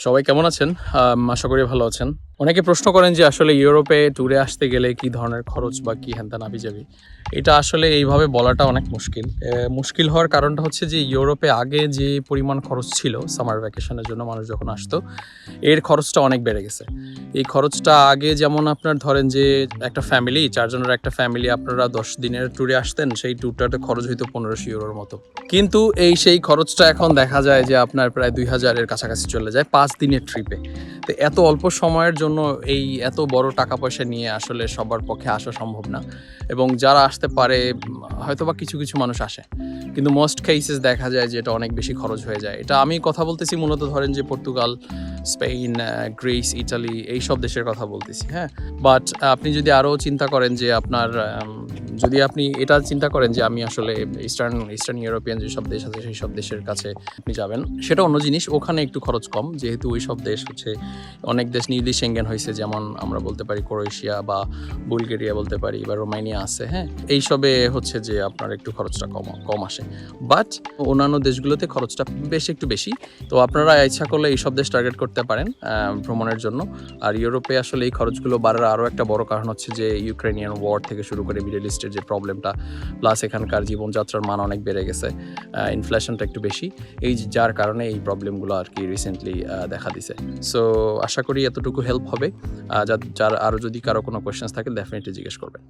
সবাই কেমন আছেন? আশা করি ভালো আছেন। অনেকে প্রশ্ন করেন যে আসলে ইউরোপে ট্যুরে আসতে গেলে কি ধরনের খরচ বা কি হ্যান আবি যাবি এটা আসলে এইভাবে বলাটা অনেক মুশকিল। মুশকিল হওয়ার কারণটা হচ্ছে যে ইউরোপে আগে যে পরিমাণ খরচ ছিল সামার ভ্যাকেশনের জন্য মানুষ যখন আসতো, এর খরচটা অনেক বেড়ে গেছে। এই খরচটা আগে যেমন আপনার ধরেন যে একটা ফ্যামিলি চারজনের একটা ফ্যামিলি আপনারা দশ দিনের ট্যুরে আসতেন, সেই ট্যুরটাতে খরচ হইতো পনেরোশো ইউরোর মতো। কিন্তু এই সেই খরচটা এখন দেখা যায় যে আপনার প্রায় দুই হাজারের কাছাকাছি চলে যায় পাঁচ দিনের ট্রিপে তো এত অল্প সময়ের জন্য এই এত বড় টাকা পয়সা নিয়ে আসলে সবার পক্ষে আসা সম্ভব না। এবং যারা আসতে পারে হয়তো বা কিছু কিছু মানুষ আসে। কিন্তু মোস্ট কেসেস দেখা যায় যে এটা অনেক বেশি খরচ হয়ে যায়। এটা আমি কথা বলতেছি মূলত ধরেন যে পর্তুগাল স্পেন গ্রিস ইটালি এই সব দেশের কথা বলতেছি হ্যাঁ? বাট আপনি যদি আরও চিন্তা করেন যে আপনার যদি আপনি এটা চিন্তা করেন যে আমি আসলে ইস্টার্ন ইস্টার্ন ইউরোপিয়ান যেসব দেশ আছে সেই সব দেশের কাছে আপনি যাবেন, সেটা অন্য জিনিস, ওখানে একটু খরচ কম। যেহেতু ওই সব দেশ হচ্ছে, অনেক দেশ নিউলি সেঙ্গেন হয়েছে, যেমন আমরা বলতে পারি ক্রোয়েশিয়া বা বুলগেরিয়া বলতে পারি বা রোমানিয়া আছে হ্যাঁ? এইসবে হচ্ছে যে আপনার একটু খরচটা কম কম আসে। বাট অন্যান্য দেশগুলোতে খরচটা বেশ একটু বেশি। তো আপনারা ইচ্ছা করলে এই সব দেশ টার্গেট করতে পারেন ভ্রমণের জন্য। আর ইউরোপে আসলে এই খরচগুলো বাড়ার আরও একটা বড় কারণ হচ্ছে যে ইউক্রেনিয়ান ওয়ার থেকে শুরু করে মিডল ইস্টের যে প্রবলেমটা প্লাস এখানকার জীবনযাত্রার মান অনেক বেড়ে গেছে ইনফ্লেশনটা একটু বেশি। এই যার কারণে এই প্রবলেমগুলো আর কি রিসেন্টলি দেখা দিছে। সো আশা করি এতটুকু হেল্প হবে। যার আরও যদি কারও কোনো কোয়েশ্চেন্স থাকে ডেফিনেটলি জিজ্ঞেস করবেন।